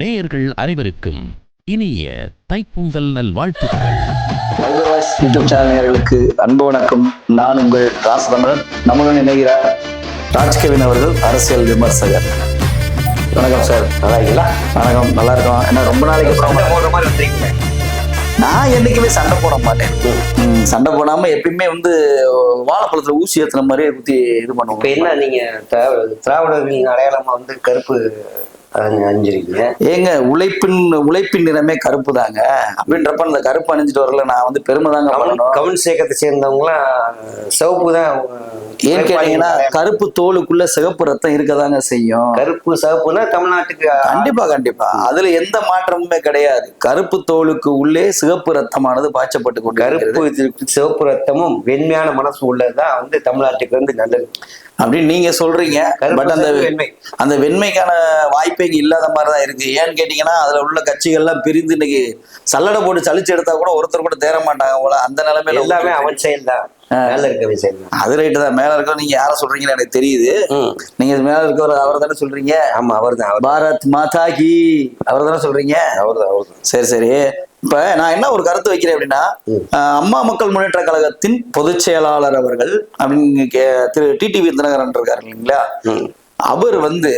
நேயர்கள் அனைவருக்கும் இனிய தைப்பொங்கல் நல்வாழ்த்துக்கள். யூடியூப் அன்பு வணக்கம். நான் உங்கள் ராசதமிழன் நம்முடன் இணைகிறார் ராஜ்கவின் அவர்கள் அரசியல் விமர்சகர். வணக்கம் சார். நல்லா இருக்கீங்களா? வணக்கம். நல்லா இருக்கோம். என்ன ரொம்ப நாளைக்கு அப்புறம் போடுற மாதிரி வந்துருக்கீங்க. நான் என்னைக்குமே சண்டை போட மாட்டேன். சண்டை போடாம எப்பயுமே வந்து வாழைப்பழத்துல ஊசி ஏத்துன மாதிரியே குத்தி இது இப்ப பண்ணுவோம் என்ன நீங்க திராவிட திராவிடர்களின் அடையாளமா வந்து கருப்பு அணிஞ்சிருக்கீங்க. ஏங்க உழைப்பின் உழைப்பின் நிறமே கருப்பு தாங்க அப்படின்றப்ப அந்த கருப்பு அணிஞ்சிட்டு வரல நான் வந்து பெருமை தாங்க கவன் பண்ணணும். கவன் சேகத்தை சேர்ந்தவங்களாம் சிவப்பு தான் ஏன்னு கேட்டீங்கன்னா கருப்பு தோலுக்குள்ள சிகப்பு ரத்தம் இருக்கதாங்க செய்யும். கருப்பு சிவப்புனா தமிழ்நாட்டுக்கு கண்டிப்பா கண்டிப்பா. அதுல எந்த மாற்றமுமே கிடையாது. கருப்பு தோலுக்கு உள்ளே சிகப்பு ரத்தமானது பாய்ச்சப்பட்டு கொண்டு கருப்பு சிவப்பு ரத்தமும் வெண்மையான மனசு உள்ளதுதான். வந்து தமிழ்நாட்டுக்கு வந்து நல்லது. அப்படின்னு நீங்க சொல்றீங்க. பட் அந்த சிவப்பு வெண்மை. அந்த வெண்மைக்கான வாய்ப்பே இங்க இல்லாத மாதிரி தான் இருக்கு. ஏன்னு கேட்டீங்கன்னா அதுல உள்ள கட்சிகள்லாம் பிரிந்து இன்னைக்கு சல்லடை போட்டு சலிச்சு எடுத்தா கூட ஒருத்தர் கூட தேர மாட்டாங்க போல. அந்த நிலைமையில எல்லாமே அவன் செயல் தான் மேல அது ரைட்டு தான். மேல இருக்க நீங்க யார சொல்றீங்கன்னு எனக்கு தெரியுது. நீங்க மேல இருக்கவர் அவர் தானே சொல்றீங்க? ஆமா அவர் தான் பாரத் மாதா கி. அவர் தானே சொல்றீங்க? அவர் தான் அவர் சரி சரி. இப்ப நான் என்ன ஒரு கருத்து வைக்கிறேன் அப்படின்னா அம்மா மக்கள் முன்னேற்ற கழகத்தின் பொதுச் செயலாளர் அவர்கள் அப்படின்னு திரு டிடிவி தினகரன் இருக்காரு இல்லைங்களா. அவர் வந்து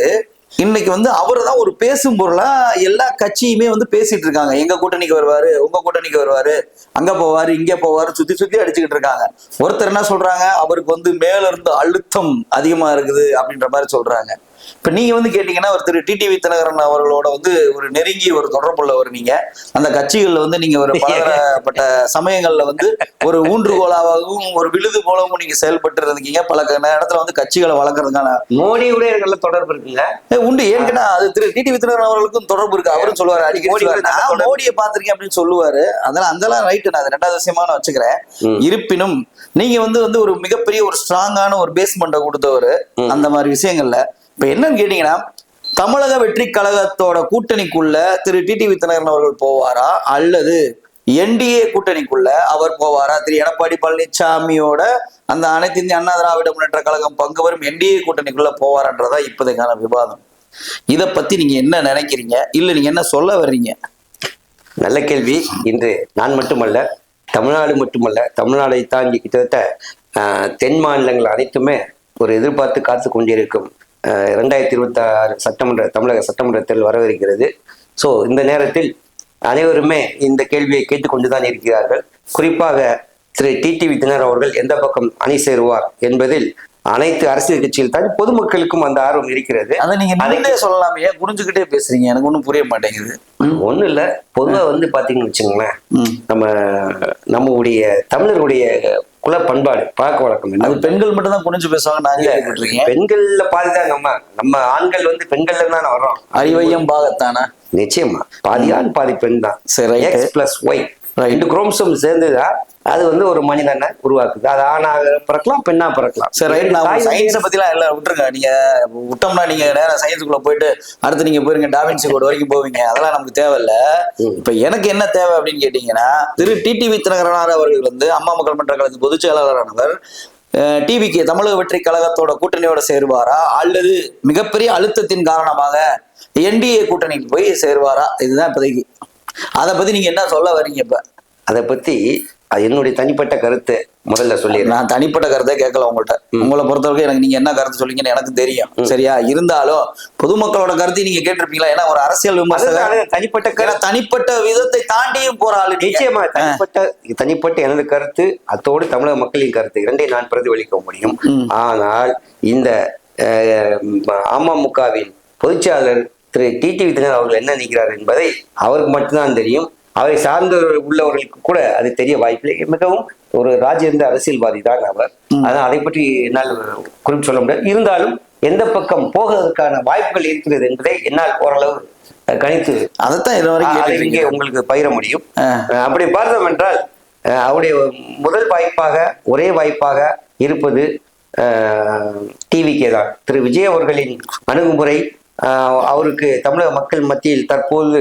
இன்னைக்கு வந்து அவர் தான் ஒரு பேசும் பொருளா எல்லா கட்சியுமே வந்து பேசிட்டு இருக்காங்க. எங்க கூட்டணிக்கு வருவாரு உங்க கூட்டணிக்கு வருவாரு அங்க போவாரு இங்க போவாரு சுத்தி சுத்தி அடிச்சுக்கிட்டு இருக்காங்க. ஒருத்தர் என்ன சொல்றாங்க? அவருக்கு வந்து மேல இருந்து அழுத்தம் அதிகமா இருக்குது அப்படின்ற மாதிரி சொல்றாங்க. இப்ப நீங்க வந்து கேட்டீங்கன்னா ஒரு திரு டிடிவி தினகரன் அவர்களோட வந்து ஒரு நெருங்கிய ஒரு தொடர்புள்ளவர் நீங்க. அந்த கட்சிகள்ல வந்து நீங்க ஒரு பலதரப்பட்ட சமயங்கள்ல வந்து ஒரு ஊன்றுகோலாகவும் ஒரு விழுது போலவும் நீங்க செயல்பட்டு இருந்தீங்க பல இடத்துல வந்து கட்சிகளை வளர்க்கறதுக்கான மோடியோட எனக்கு நல்ல தொடர்பு இருக்குங்க உண்டு. ஏன்னா அது திரு டிடிவி தினகரன் அவர்களுக்கும் தொடர்பு இருக்கு. அவரும் சொல்லுவாரு அடிக்கடி. மோடியை பார்த்திருக்கேன் அப்படின்னு சொல்லுவாரு. அதெல்லாம் அதெல்லாம் ரைட்டு நான் அது ரெண்டாவது விஷயமா நான் வச்சுக்கிறேன். இருப்பினும் நீங்க வந்து வந்து ஒரு மிகப்பெரிய ஒரு ஸ்ட்ராங்கான ஒரு பேஸ்மெண்ட்டை கொடுத்தவர். அந்த மாதிரி விஷயங்கள்ல இப்ப என்னன்னு கேட்டீங்கன்னா தமிழக வெற்றி கழகத்தோட கூட்டணிக்குள்ள திரு. டிடி வித்தனகரன் அவர்கள் போவாரா? அல்லது என்டிஏ கூட்டணிக்குள்ள அவர் போவாரா? திரு. எடப்பாடி பழனிசாமியோட அந்த அனைத்து இந்திய அண்ணா திராவிட முன்னேற்ற கழகம் பங்கு வரும் என்டிஏ கூட்டணிக்குள்ள போவாரன்றதா இப்போதைக்கான விவாதம். இத பத்தி நீங்க என்ன நினைக்கிறீங்க? இல்ல நீங்க என்ன சொல்ல வர்றீங்க? நல்ல கேள்வி. இன்று நான் மட்டுமல்ல தமிழ்நாடு மட்டுமல்ல தமிழ்நாடை தாண்டி கிட்டத்தட்ட ஆஹ், தென் மாநிலங்கள் அனைத்துமே ஒரு எதிர்பார்த்து காத்து கொண்டிருக்கும் ஆஹ், இரண்டாயிரத்தி இருபத்தி ஆறு சட்டமன்ற தமிழக சட்டமன்றத்தில் வரவிருக்கிறது ஸோ இந்த நேரத்தில் அனைவருமே இந்த கேள்வியை கேட்டுக்கொண்டுதான் இருக்கிறார்கள். குறிப்பாக திரு டிடிவி தினர் அவர்கள் எந்த பக்கம் அணி சேருவார் என்பதில் அனைத்து அரசியல் கட்சிகள் தாண்டி பொதுமக்களுக்கும் அந்த ஆர்வம் இருக்கிறது. அதை நீங்க நின்றே சொல்லலாமே புரிஞ்சுக்கிட்டே பேசுறீங்க? எனக்கு ஒண்ணும் புரிய மாட்டேங்குது. ஒண்ணும் இல்ல பொதுவா வந்து பாத்தீங்கன்னு வச்சுங்களேன். நம்ம நம்முடைய தமிழர்களுடைய குல பண்பாடு பழக்க வழக்கம் அது பெண்கள் மட்டும் தான் குனிஞ்சு பேசுவாங்க நான் கேள்விப்பட்டிருக்கேன். பெண்கள்ல பாதிதான் நம்ம நம்ம ஆண்கள் வந்து பெண்கள்ல தான் வர்றோம். அறிவையம் பாகத்தானா? நிச்சயமா. பாதி ஆண் பாதி பெண் தான். சரி. X plus Y. ரெண்டு குரோம்சோம் சேர்ந்துதான் அது வந்து ஒரு மனிதனை உருவாக்குது. அது ஆணாக பிறக்கலாம் பெண்ணா பிறக்கலாம். சரி ரைட். நான் சயின்ஸை பத்திலாம் எல்லாம் விட்டுருங்க. நீங்க விட்டோம்னா நீங்க நேரம் சயின்ஸுக்குள்ள போயிட்டு அடுத்து நீங்க போயிருங்க டாவின்சி கோட் வரைக்கும் போவீங்க. அதெல்லாம் நமக்கு தேவையில்ல. இப்ப எனக்கு என்ன தேவை அப்படின்னு கேட்டீங்கன்னா திரு டிடிவி தினகரனார் அவர்கள் வந்து அம்மா மக்கள் மன்ற கழகத்தின் பொதுச் செயலாளரானவர் டிவிக்கு தமிழக வெற்றி கழகத்தோட கூட்டணியோட சேருவாரா? அல்லது மிகப்பெரிய அழுத்தத்தின் காரணமாக என்டிஏ கூட்டணிக்கு போய் சேருவாரா? இதுதான் இப்போதைக்கு. அதை பத்தி நீங்க என்ன சொல்ல வர்றீங்க இப்ப? அதை பத்தி அது என்னுடைய தனிப்பட்ட கருத்து முதல்ல சொல்லிடுறேன். நான் தனிப்பட்ட கருத்தை கேட்கல உங்கள்கிட்ட உங்களை பொறுத்தவரைக்கும் எனக்கு நீங்க என்ன கருத்து சொல்லிங்கன்னு எனக்கு தெரியும். சரியா? இருந்தாலும் பொதுமக்களோட கருத்தை நீங்க கேட்டிருப்பீங்களா? ஏன்னா ஒரு அரசியல் அதுதான் தனிப்பட்ட தனிப்பட்ட விதத்தை தாண்டியும் போற ஆளு. நிச்சயமா தனிப்பட்ட தனிப்பட்ட எனது கருத்து அத்தோடு தமிழக மக்களின் கருத்து இரண்டை நான் பிரதிபலிக்க முடியும். ஆனால் இந்த அமமுகவின் பொதுச்செயலாளர் திரு டிடிவி தினர் அவர்கள் என்ன நினைக்கிறார் என்பதை அவருக்கு மட்டும்தான் தெரியும். அவரை சார்ந்த உள்ளவர்களுக்கு கூட அது தெரிய வாய்ப்பில்லை. மிகவும் ஒரு ராஜேந்திர அரசியல்வாதி தான் அவர். அதனால் அதை பற்றி என்னால் குறிப்பு சொல்ல முடியாது. இருந்தாலும் எந்த பக்கம் போவதற்கான வாய்ப்புகள் இருக்கிறது என்பதை என்னால் ஓரளவு கணித்து அதைத்தான் இது வரைக்கும். இங்கே உங்களுக்கு பகிர முடியும். அப்படி பார்த்தோம் என்றால் அவருடைய முதல் வாய்ப்பாக ஒரே வாய்ப்பாக இருப்பது டிவிக்கே தான். திரு விஜய் அவர்களின் அணுகுமுறை அவருக்கு தமிழக மக்கள் மத்தியில் தற்போது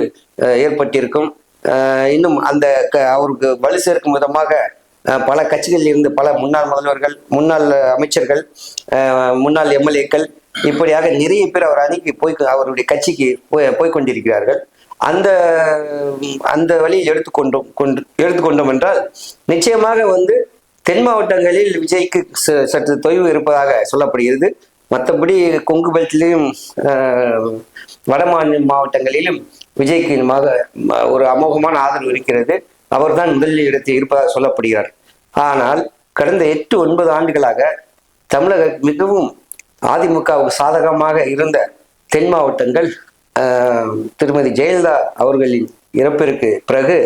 ஏற்பட்டிருக்கும் இன்னும் அந்த க- அவருக்கு வலு சேர்க்கும் விதமாக பல கட்சிகளில் இருந்து பல முன்னாள் முதல்வர்கள் முன்னாள் அமைச்சர்கள் முன்னாள் எம்எல்ஏக்கள் இப்படியாக நிறைய பேர் அவர் அணிக்கு போய் அவருடைய கட்சிக்கு போய் போய்கொண்டிருக்கிறார்கள் அந்த அந்த வழியில் எடுத்துக்கொண்டோம் கொண்டு எடுத்துக்கொண்டோம் என்றால் நிச்சயமாக வந்து தென் மாவட்டங்களில் விஜய்க்கு ச- சற்று தொய்வு இருப்பதாக சொல்லப்படுகிறது. மற்றபடி கொங்கு பெல்ட்டிலையும் வட மாநில மாவட்டங்களிலும் விஜய்க்கு ஒரு அமோகமான ஆதரவு இருக்கிறது. அவர்தான் முதல் இடத்தில் இருப்பதாக சொல்லப்படுகிறார். ஆனால் கடந்த எட்டு ஒன்பது ஆண்டுகளாக தமிழக மிகவும் அதிமுகவுக்கு சாதகமாக இருந்த தென் மாவட்டங்கள் ஆஹ், திருமதி ஜெயலலிதா அவர்களின் இறப்பிற்கு பிறகு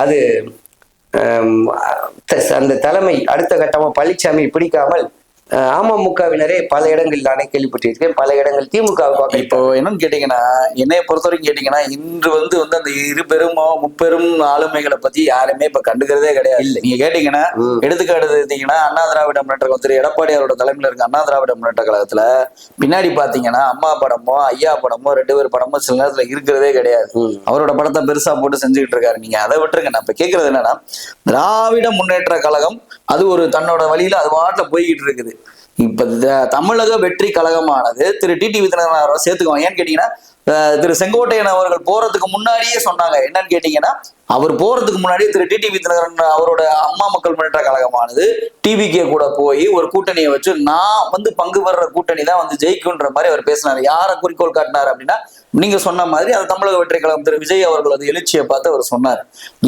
அது அந்த தலைமை அடுத்த கட்டமாக பழனிசாமி பிடிக்காமல் அமமுகவினரே பல இடங்களில் நானே கேள்விப்பட்டிருக்கேன் பல இடங்கள் திமுக இப்போ என்னன்னு கேட்டீங்கன்னா என்னைய பொறுத்த வரைக்கும் கேட்டீங்கன்னா இன்று வந்து வந்து அந்த இரு பெருமோ முப்பெரும் ஆளுமைகளை பத்தி யாருமே இப்ப கண்டுக்கிறதே கிடையாது இல்ல. நீங்க கேட்டீங்கன்னா. எடுத்துக்காட்டு எடுத்தீங்கன்னா அண்ணா திராவிட முன்னேற்ற கழகம் திரு எடப்பாடி அவரோட தலைமையில இருக்க அண்ணா திராவிட முன்னேற்ற கழகத்துல பின்னாடி பாத்தீங்கன்னா அம்மா படமோ ஐயா படமோ ரெண்டு பேர் படமோ சில நேரத்துல இருக்கிறதே கிடையாது. அவரோட படத்தை பெருசா போட்டு செஞ்சுக்கிட்டு இருக்காரு நீங்க அதை விட்டுருங்க நான் இப்ப கேக்குறது என்னன்னா திராவிட முன்னேற்ற கழகம் அது ஒரு தன்னோட வழியில அது பாட்டில் போய்கிட்டு இருக்குது. இப்ப த- தமிழக வெற்றி கழகமானது திரு. டிடி விதிநகரன் அவரை சேர்த்துக்குவாங்க. ஏன்னு கேட்டீங்கன்னா திரு செங்கோட்டையன் அவர்கள் போறதுக்கு முன்னாடியே சொன்னாங்க. என்னன்னு கேட்டீங்கன்னா அவர் போறதுக்கு முன்னாடியே திரு டிடிவி தினகரன் அவரோட அம்மா மக்கள் முன்னேற்ற கழகமானது டிவிகே கூட போய் ஒரு கூட்டணியை வச்சு நான் வந்து பங்கு பெற கூட்டணி தான் வந்து ஜெயிக்குன்ற மாதிரி அவர் பேசினாரு. யாரை குறிக்கோள் காட்டினார் அப்படின்னா நீங்க சொன்ன மாதிரி அது தமிழக வெற்றி கழகம் திரு விஜய் அவர்களது எழுச்சியை பார்த்து அவர் சொன்னார்.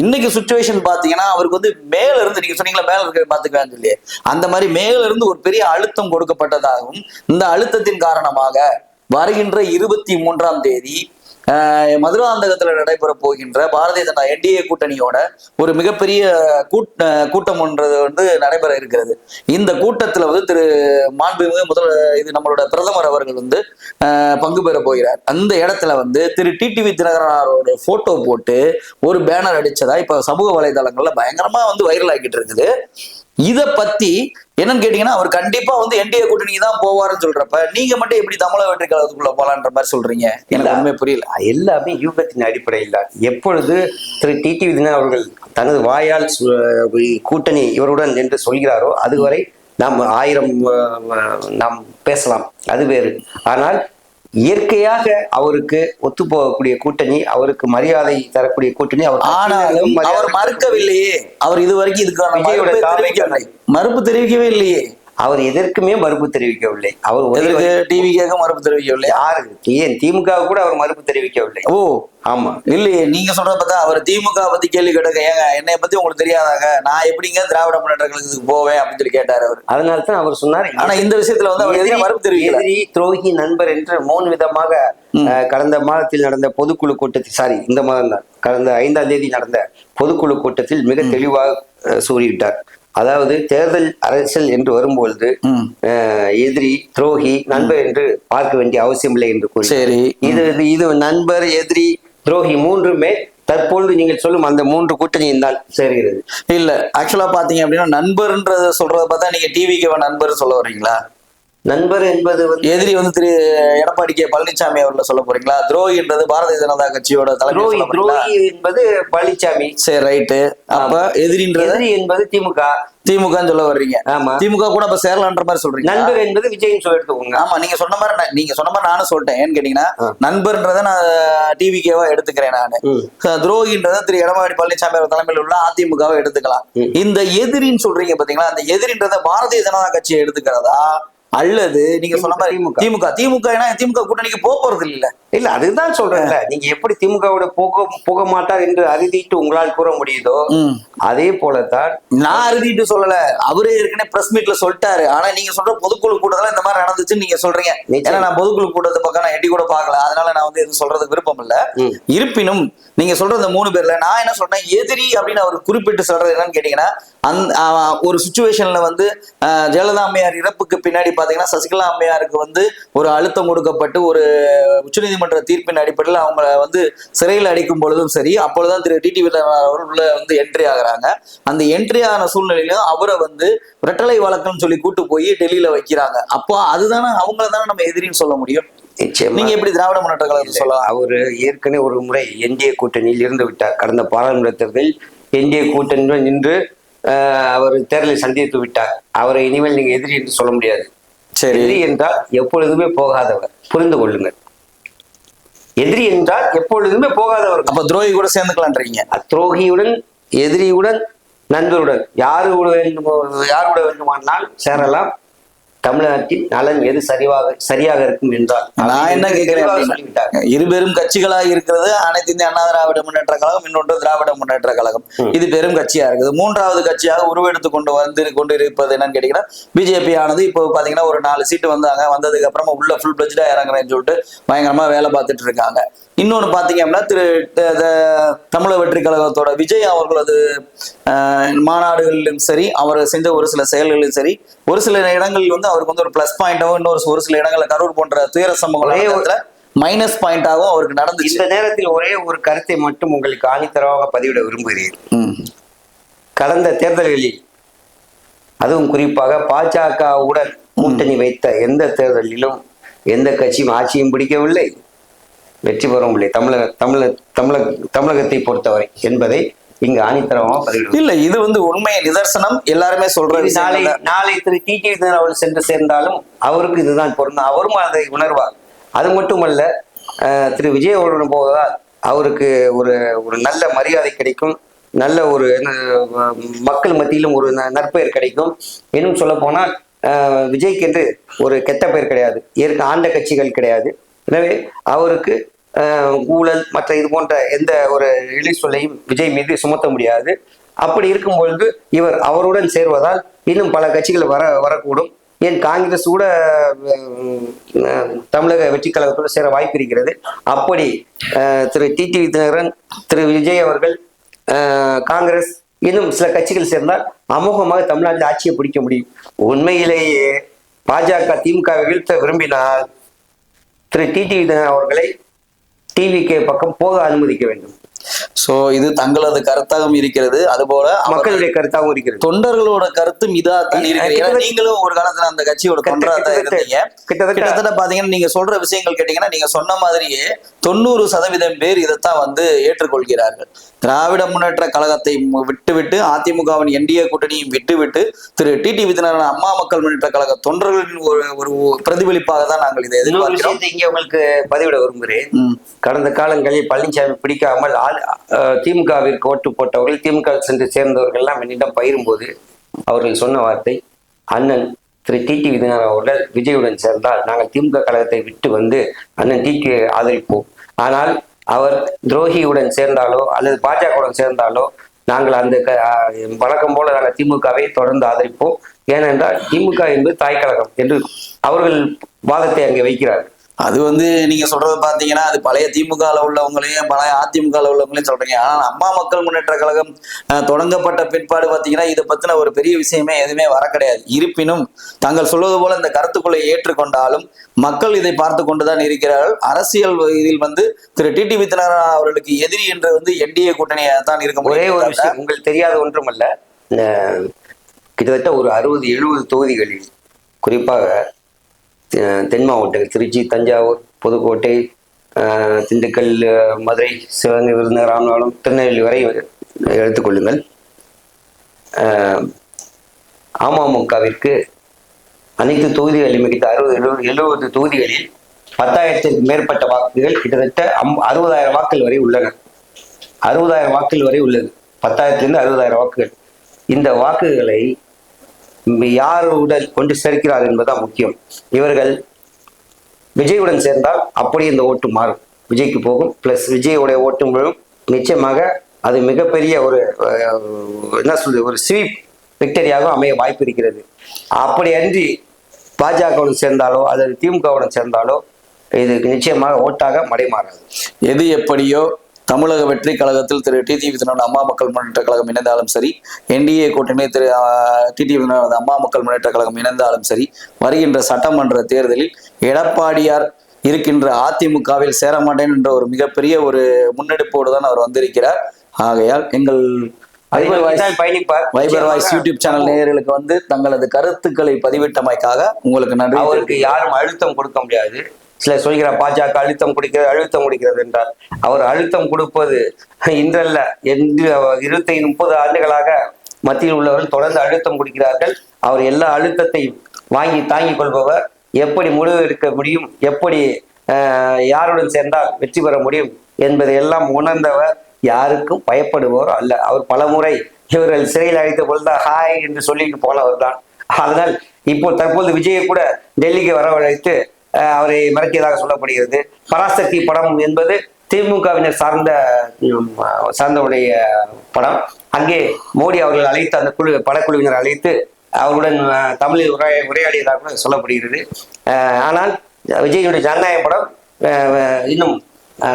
இன்னைக்கு சுச்சுவேஷன் பாத்தீங்கன்னா அவருக்கு வந்து மேல இருந்து நீங்க சொன்னீங்களா மேல இருக்க பாத்துக்கலாம் சொல்லி அந்த மாதிரி மேல இருந்து ஒரு பெரிய அழுத்தம் கொடுக்கப்பட்டதாகவும் இந்த அழுத்தத்தின் காரணமாக வருகின்ற இருபத்தி மூன்றாம் தேதி மதுராந்தகத்தில் மதுராந்தகத்துல நடைபெற போகின்ற பாரதிய ஜனதா என்டிஏ கூட்டணியோட ஒரு மிகப்பெரிய கூட்ட கூட்டம் ஒன்றது வந்து நடைபெற இருக்கிறது. இந்த கூட்டத்துல வந்து திரு மாண்புமிகு முதல் இது நம்மளோட பிரதமர் அவர்கள் வந்து பங்கு பெற போகிறார். அந்த இடத்துல வந்து திரு டிடிவி தினகரனாரோட போட்டோ போட்டு ஒரு பேனர் அடிச்சதா இப்ப சமூக வலைதளங்கள்ல பயங்கரமா வந்து வைரல் ஆகிட்டு இருக்குது. இதை பத்தி என்னன்னு கேட்டீங்கன்னா அவர் கண்டிப்பா வந்து என்டிஏ கூட்டணிக்கு தான் போவாருன்னு சொல்றப்ப நீங்க மட்டும் எப்படி தமிழக வெற்றி கழகத்துக்குள்ள போலான்ற மாதிரி சொல்றீங்க? எனக்கு உண்மை புரியல. எல்லாமே யூகத்தின் அடிப்படையில் தான். எப்பொழுது திரு டிடி விதினா அவர்கள் தனது வாயால் கூட்டணி இவருடன் என்று சொல்கிறாரோ அதுவரை நாம் ஆயிரம் நாம் பேசலாம். அது வேறு. ஆனால் இயற்கையாக அவருக்கு ஒத்துப்போகக்கூடிய கூட்டணி அவருக்கு மரியாதை தரக்கூடிய கூட்டணி அவர் ஆனாலும் அவர் மறுக்கவில்லையே. அவர் இது வரைக்கும் இதுக்கான மறுப்பு தெரிவிக்கவே இல்லையே. அவர் எதற்குமே மறுப்பு தெரிவிக்கவில்லை. அவர் ஒரே எதற்கு? வரி- டிவி கேட்க மறுப்பு தெரிவிக்கவில்லை? யாரு? ஏன் திமுக கூட அவர் மறுப்பு தெரிவிக்கவில்லை. ஓ ஆமா. இல்லையே நீங்க சொல்ற பார்த்தா அவர் திமுக பத்தி கேள்வி கேட்க ஏங்க என்னைய பத்தி உங்களுக்கு தெரியாதாங்க? நான் எப்படிங்க திராவிட முன்னேற்ற கழகத்துக்கு போவேன் அப்படின்னு சொல்லி கேட்டாரு அவர். அதனால தான் அவர் சொன்னார் ஆனா இந்த விஷயத்துல வந்து அவர் எதிரே மறுப்பு தெரிவிக்கல. எதிரி துரோகி நண்பர் என்று மூணு விதமாக கடந்த மாதத்தில் நடந்த பொதுக்குழு கூட்டத்தில் சாரி இந்த மாதம் தான் கடந்த ஐந்தாம் தேதி நடந்த பொதுக்குழு கூட்டத்தில் மிக தெளிவாக அஹ், கூறிவிட்டார் அதாவது தேர்தல் அரசியல் என்று வரும்பொழுது எதிரி துரோகி நண்பர் என்று பார்க்க வேண்டிய அவசியம் இல்லை என்று கூறி சரி. இது இது- நண்பர் எதிரி துரோகி மூன்றுமே தற்பொழுது நீங்கள் சொல்லும் அந்த மூன்று கூட்டணியும் தான் சேர்கிறது. இல்ல ஆக்சுவலா பாத்தீங்க அப்படின்னா நண்பர்ன்றத சொல்றத பார்த்தா நீங்க டிவிக்கு நண்பர் சொல்ல வர்றீங்களா? நண்பர் என்பது எதிரி வந்து திரு எடப்பாடி கே பழனிசாமி அவர்ல சொல்ல போறீங்களா? துரோகின்றது பாரதிய ஜனதா கட்சியோட தலைமை துரோகி துரோகி என்பது பழனிசாமி. சரி ரைட்டு. அப்ப எதிரின்றது? எதிரி என்பது திமுக. திமுகன்னு சொல்ல வர்றீங்க. ஆமா. திமுக கூட அப்ப சேரலான்ற மாதிரி சொல்றீங்க நண்பர் என்பது விஜய்னு சொல்லி எடுத்துக்கோங்க. ஆமா நீங்க சொன்ன மாதிரி நீங்க சொன்ன மாதிரி நானும் சொல்லிட்டேன். ஏன்னு கேட்டீங்கன்னா. நண்பர்ன்றதை நான் டிவிகேவா எடுத்துக்கிறேன் நானு. துரோகின்றதை திரு எடப்பாடி பழனிசாமி அவர் தலைமையில் உள்ள அதிமுகவை எடுத்துக்கலாம். இந்த எதிரின்னு சொல்றீங்க பாத்தீங்களா? அந்த எதிரின்றத பாரதிய ஜனதா கட்சியை எடுத்துக்கிறதா? அல்லது நீங்க சொன்ன மாதிரி திமுக. திமுக திமுக ஏன்னா திமுக கூட்டணிக்கு போக போறது இல்ல இல்ல அதுதான் சொல்றேன்ல நீங்க எப்படி திமுகவோட போக போக மாட்டார் என்று அறுதிட்டு உங்களால் கூற முடியுதோ. அதே போலத்தான் நான் அறுதிட்டு சொல்லல. அவரே ஏற்கனவே பிரஸ் மீட்ல சொல்லிட்டாரு. ஆனா நீங்க சொல்ற பொதுக்குழு கூட்டத்துல இந்த மாதிரி நடந்துச்சுன்னு நீங்க சொல்றீங்க. ஏன்னா நான் பொதுக்குழு கூட்டத்தை பக்கம் நான் எட்டி கூட பார்க்கல. அதனால நான் வந்து எதுவும் சொல்றதுக்கு விருப்பம் இல்ல. இருப்பினும் நீங்க சொல்ற இந்த மூணு பேர்ல நான் என்ன சொல்றேன்? எதிரி அப்படின்னு அவர் குறிப்பிட்டு சொல்றது என்னன்னு கேட்டீங்கன்னா ஆஹ், ஒரு சுச்சுவேஷன்ல வந்து ஜெயலலிதா அம்மையார் இறப்புக்கு பின்னாடி பாத்தீங்கன்னா சசிகலா அம்மையாருக்கு வந்து ஒரு அழுத்தம் கொடுக்கப்பட்டு ஒரு உச்சநீதிமன்ற தீர்ப்பின் அடிப்படையில் அவங்கள வந்து சிறையில் அடைக்கும் பொழுதும் சரி அப்பொழுதுதான் திரு டிடி உள்ள வந்து என்ட்ரி ஆகுறாங்க அந்த என்ட்ரி ஆன சூழ்நிலையிலும் அவரை வந்து ரெட்டலை வழக்குன்னு சொல்லி கூட்டு போய் டெல்லியில வைக்கிறாங்க. அப்போ அதுதானே அவங்கள தானே நம்ம எதிரின்னு சொல்ல முடியும்? நீங்க எப்படி திராவிட முன்னேற்ற கழகத்தை சொல்லலாம்? அவரு ஏற்கனவே ஒரு முறை என்டிஏ கூட்டணியில் இருந்து விட்டார். கடந்த பாராளுமன்ற தேர்தலில் என்டிஏ கூட்டணியுடன் நின்று அவர் தேர்தலை சந்தித்து விட்டார். அவரை இனிமேல் நீங்க எதிரி என்று சொல்ல முடியாது. சரி. எதிரி என்றால் எப்பொழுதுமே போகாதவர். புரிந்து கொள்ளுங்கள். எதிரி என்றால் எப்பொழுதுமே போகாதவர். அப்ப துரோகி கூட சேர்ந்துக்கலான்றீங்க துரோகியுடன் எதிரியுடன் நண்பருடன் யாரு கூட வேண்டுமோ யார் கூட வேண்டுமானால் சேரலாம். தமிழ்நாட்டின் நலன் எது சரியாக சரியாக இருக்கும் என்றால்? நான் என்ன கேட்கிறேன். இருபெரும் கட்சிகளாக இருக்கிறது அனைத்து இந்திய அண்ணா திராவிட முன்னேற்ற கழகம் இன்னொன்று திராவிட முன்னேற்ற கழகம். இது பெரும் கட்சியா இருக்குது. மூன்றாவது கட்சியாக உருவெடுத்து கொண்டு வந்து கொண்டு இருப்பது என்னன்னு கேட்டீங்கன்னா பிஜேபி ஆனது இப்போ பாத்தீங்கன்னா ஒரு நாலு சீட்டு வந்தாங்க. வந்ததுக்கு அப்புறமா உள்ள ஃபுல் பிளஜ்டா இறங்குறேன்னு சொல்லிட்டு பயங்கரமா வேலை பார்த்துட்டு இருக்காங்க. இன்னொன்னு பாத்தீங்க அப்படின்னா திரு தமிழக வெற்றி கழகத்தோட விஜய் அவர்களது மாநாடுகளிலும் சரி அவர் செஞ்ச ஒரு சில செயல்களிலும் சரி ஒரு சில இடங்களில் வந்து அவருக்கு வந்து ஒரு பிளஸ் பாயிண்டாகவும் இன்னொரு ஒரு சில இடங்கள்ல கரூர் போன்ற துயர சம்பவங்கள் மைனஸ் பாயிண்டாகவும் அவருக்கு நடந்துச்சு. இந்த நேரத்தில் ஒரே ஒரு கருத்தை மட்டும் உங்களுக்கு ஆணித்தரமாக பதிவிட விரும்புகிறேன். கடந்த தேர்தல்களில் அதுவும் குறிப்பாக பாஜகவுடன் கூட்டணி வைத்த எந்த தேர்தலிலும் எந்த கட்சியும் ஆட்சியும் பிடிக்கவில்லை. வெற்றி பெறவில்லை தமிழக தமிழக தமிழக தமிழகத்தை பொறுத்தவரை என்பதை இங்கு ஆணித்தரமாக பதிவிடும் இல்ல இது வந்து உண்மை நிதர்சனம். எல்லாருமே சொல்ற நாளை. நாளை திரு டி. டி அவர்கள் சென்று சேர்ந்தாலும் அவருக்கு இதுதான் பொருந்தும் அவரும் அதை உணர்வார். அது மட்டுமல்ல திரு விஜய் அவர்களுடன் போவதால் அவருக்கு ஒரு ஒரு நல்ல மரியாதை கிடைக்கும். நல்ல ஒரு மக்கள் மத்தியிலும் ஒரு நற்பெயர் கிடைக்கும். இன்னும் சொல்ல போனால் விஜய்க்கு என்று ஒரு கெட்ட பெயர் கிடையாது. ஏற்க ஆண்ட கட்சிகள் கிடையாது. எனவே அவருக்கு ஊழல் மற்ற இது போன்ற எந்த ஒரு இழிசொல்லையும் விஜய் மீது சுமத்த முடியாது. அப்படி இருக்கும்பொழுது இவர் அவருடன் சேர்வதால் இன்னும் பல கட்சிகள் வர வரக்கூடும். ஏன் காங்கிரஸ் கூட தமிழக வெற்றி கழகத்தோடு சேர வாய்ப்பு இருக்கிறது. அப்படி திரு டிடி தினகரன் திரு விஜய் அவர்கள் காங்கிரஸ் இன்னும் சில கட்சிகள் சேர்ந்தால் அமோகமாக தமிழ்நாட்டில் ஆட்சியை பிடிக்க முடியும். உண்மையிலேயே பாஜக திமுக வீழ்த்த விரும்பினால் திரு டிடி தினகரன் அவர்களை டிவிகே பக்கம் போக அனுமதிக்க வேண்டும். சோ இது தங்களது கருத்தாகவும் இருக்கிறது. அதுபோல மக்களுடைய கருத்தாகவும் இருக்கிறது. தொண்டர்களோட கருத்தும் இதா தான் இருக்கிறது. நீங்களும் ஒரு காலத்துல அந்த கட்சியோட தொண்டரா தான் இருந்தீங்க. கிட்டத்தட்ட பாத்தீங்கன்னா நீங்க சொல்ற விஷயங்கள் கேட்டீங்கன்னா நீங்க சொன்ன மாதிரியே தொண்ணூறு சதவீதம் பேர் இதைத்தான் வந்து ஏற்றுக்கொள்கிறார்கள். திராவிட முன்னேற்ற கழகத்தை விட்டுவிட்டு அதிமுகவின் என்டிஏ கூட்டணியும் விட்டுவிட்டு திரு டிடி விதினரன் அம்மா மக்கள் முன்னேற்ற கழக தொண்டர்களின் ஒரு ஒரு பிரதிபலிப்பாக தான் நாங்கள் இதை எதிர்பார்க்கிறோம். இங்கே உங்களுக்கு பதிவிட விரும்புகிறேன். கடந்த காலங்களில் பழனிசாமி பிடிக்காமல் திமுகவிற்கு ஓட்டு போட்டவர்கள் திமுக சென்று சேர்ந்தவர்கள் எல்லாம் என்னிடம் பகிரும்போது அவர்கள் சொன்ன வார்த்தை அண்ணன் திரு டிடி விதினார் அவர்கள் விஜயுடன் சேர்ந்தால் நாங்கள் திமுக கழகத்தை விட்டு வந்து அண்ணன் டிடி ஆதரிப்போம். ஆனால் அவர் துரோகியுடன் சேர்ந்தாலோ அல்லது பாஜகவுடன் சேர்ந்தாலோ நாங்கள் அந்த க- வழக்கம் போல நாங்கள் திமுகவை தொடர்ந்து ஆதரிப்போம். ஏனென்றால் திமுக என்பது தாய் கழகம் என்று அவர்கள் வாதத்தை அங்கே வைக்கிறார்கள். அது வந்து நீங்க சொல்றது பாத்தீங்கன்னா அது பழைய திமுக உள்ளவங்களையும் பழைய அதிமுக உள்ளவங்களையும் சொல்றீங்க. ஆனால் அம்மா மக்கள் முன்னேற்ற கழகம் தொடங்கப்பட்ட பிற்பாடு பாத்தீங்கன்னா இதை பத்தின ஒரு பெரிய விஷயமே எதுவுமே வர கிடையாது. இருப்பினும் தாங்கள் சொல்வது போல இந்த கருத்துக்களை ஏற்றுக்கொண்டாலும் மக்கள் இதை பார்த்து கொண்டுதான் இருக்கிறார்கள். அரசியல் இதில் வந்து திரு. டிடி வித்யநாதன் அவர்களுக்கு எதிரி என்று வந்து என்டிஏ கூட்டணியை தான் இருக்க ஒரே ஒரு விஷயம் உங்களுக்கு தெரியாத ஒன்றுமல்ல. இந்த கிட்டத்தட்ட ஒரு அறுபது எழுபது தொகுதிகளில் குறிப்பாக தென் மாவட்டங்கள் திருச்சி தஞ்சாவூர் புதுக்கோட்டை திண்டுக்கல் மதுரை சிவகங்கை விருதுநகர் ராமநாதபுரம் திருநெல்வேலி வரை எடுத்துக்கொள்ளுங்கள் அமமுகவிற்கு அனைத்து தொகுதிகளிலும் மிகுந்த அறுபது எழுபது எழுபது தொகுதிகளில் பத்தாயிரத்திற்கு மேற்பட்ட வாக்குகள் கிட்டத்தட்ட அம் அறுபதாயிரம் வாக்குகள் வரை உள்ளன. அறுபதாயிரம் வாக்குகள் வரை உள்ளது. பத்தாயிரத்திலிருந்து அறுபதாயிரம் வாக்குகள். இந்த வாக்குகளை யார் உடல் கொண்டு சேர்க்கிறார் என்பதுதான் முக்கியம். இவர்கள் விஜயுடன் சேர்ந்தால் அப்படியே இந்த ஓட்டு மாறும். விஜய்க்கு போகும். பிளஸ் விஜயோடைய ஓட்டு விழும் நிச்சயமாக அது மிகப்பெரிய ஒரு என்ன சொல்றது ஒரு ஸ்வீப் விக்டரியாக அமைய வாய்ப்பு இருக்கிறது. அப்படி அன்றி பாஜகவுடன் சேர்ந்தாலோ அல்லது திமுகவுடன் சேர்ந்தாலோ இது நிச்சயமாக ஓட்டாக மடைமாறாது. எது எப்படியோ தமிழக வெற்றி கழகத்தில் திரு டிடி வித்யநாதன் அம்மா மக்கள் முன்னேற்ற கழகம் இணைந்தாலும் சரி என்டிஏ கூட்டணி திரு டிடி வித்யநாதன் அம்மா மக்கள் முன்னேற்ற கழகம் இணைந்தாலும் சரி வருகின்ற சட்டமன்ற தேர்தலில் எடப்பாடியார் இருக்கின்ற அதிமுகவில் சேர மாட்டேன் என்ற ஒரு மிகப்பெரிய ஒரு முன்னெடுப்போடு தான் அவர் வந்திருக்கிறார். ஆகையால் எங்கள் வைபர் வாய்ஸ் யூடியூப் சேனல் நேயர்களுக்கு வந்து தங்களது கருத்துக்களை பதிவிட்டமைக்காக உங்களுக்கு நன்றி அவருக்கு யாரும் அழுத்தம் கொடுக்க முடியாது. சில சொல்கிறார் பாஜக அழுத்தம் கொடுக்கிறது அழுத்தம் கொடுக்கிறது என்றார். அவர் அழுத்தம் கொடுப்பது இன்றல்ல. என்று இருபத்தி முப்பது ஆண்டுகளாக மத்தியில் உள்ளவர்கள் தொடர்ந்து அழுத்தம் கொடுக்கிறார்கள். அவர் எல்லா அழுத்தத்தையும் வாங்கி தாங்கிக் கொள்பவர். எப்படி முடிவு எடுக்க முடியும்? எப்படி யாருடன் சேர்ந்தால் வெற்றி பெற முடியும்? என்பதை எல்லாம் உணர்ந்தவர் யாருக்கும் பயப்படுபவர் அல்ல. அவர் பலமுறை இவர்கள் சிறையில் அழைத்த பொழுதுதான் ஹாய் என்று சொல்லிட்டு போனவர் தான் அதனால் இப்போ தற்போது விஜயை கூட டெல்லிக்கு வரவழைத்து அவரை மிரட்டியதாக சொல்லப்படுகிறது. பராசக்தி படம் என்பது திமுகவினர் சார்ந்த சார்ந்தவுடைய படம். அங்கே மோடி அவர்கள் அழைத்து அந்த குழு படக்குழுவினர் அழைத்து அவருடன் தமிழில் உரை உரையாடியதாக கூட சொல்லப்படுகிறது ஆனால் விஜயனுடைய ஜனநாயக படம் இன்னும்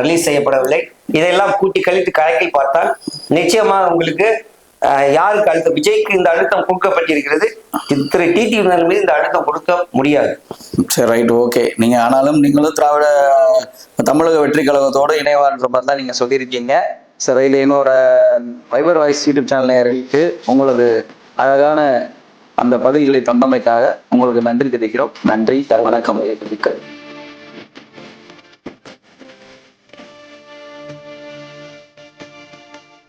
ரிலீஸ் செய்யப்படவில்லை. இதையெல்லாம் கூட்டி கழித்து கணக்கில் பார்த்தால் நிச்சயமாக உங்களுக்கு யாருக்கு அழுத்தம்? விஜய்க்கு இந்த அழுத்தம் கொடுக்கப்பட்டிருக்கிறது. திரு டிடி மீது இந்த அழுத்தம் கொடுக்க முடியாது. சரி ரைட் ஓகே நீங்க ஆனாலும் நீங்களும் திராவிட தமிழக வெற்றி கழகத்தோட இணைவார்ன்ற மாதிரி தான் நீங்க சொல்லியிருக்கீங்க. சரி இன்னொரு ஃபைபர் வாய்ஸ் யூடியூப் சேனல் நேயர்களுக்கு உங்களது அழகான அந்த பதவிகளை தந்தமைக்காக உங்களுக்கு நன்றி தெரிவிக்கிறோம். நன்றி வணக்கம்.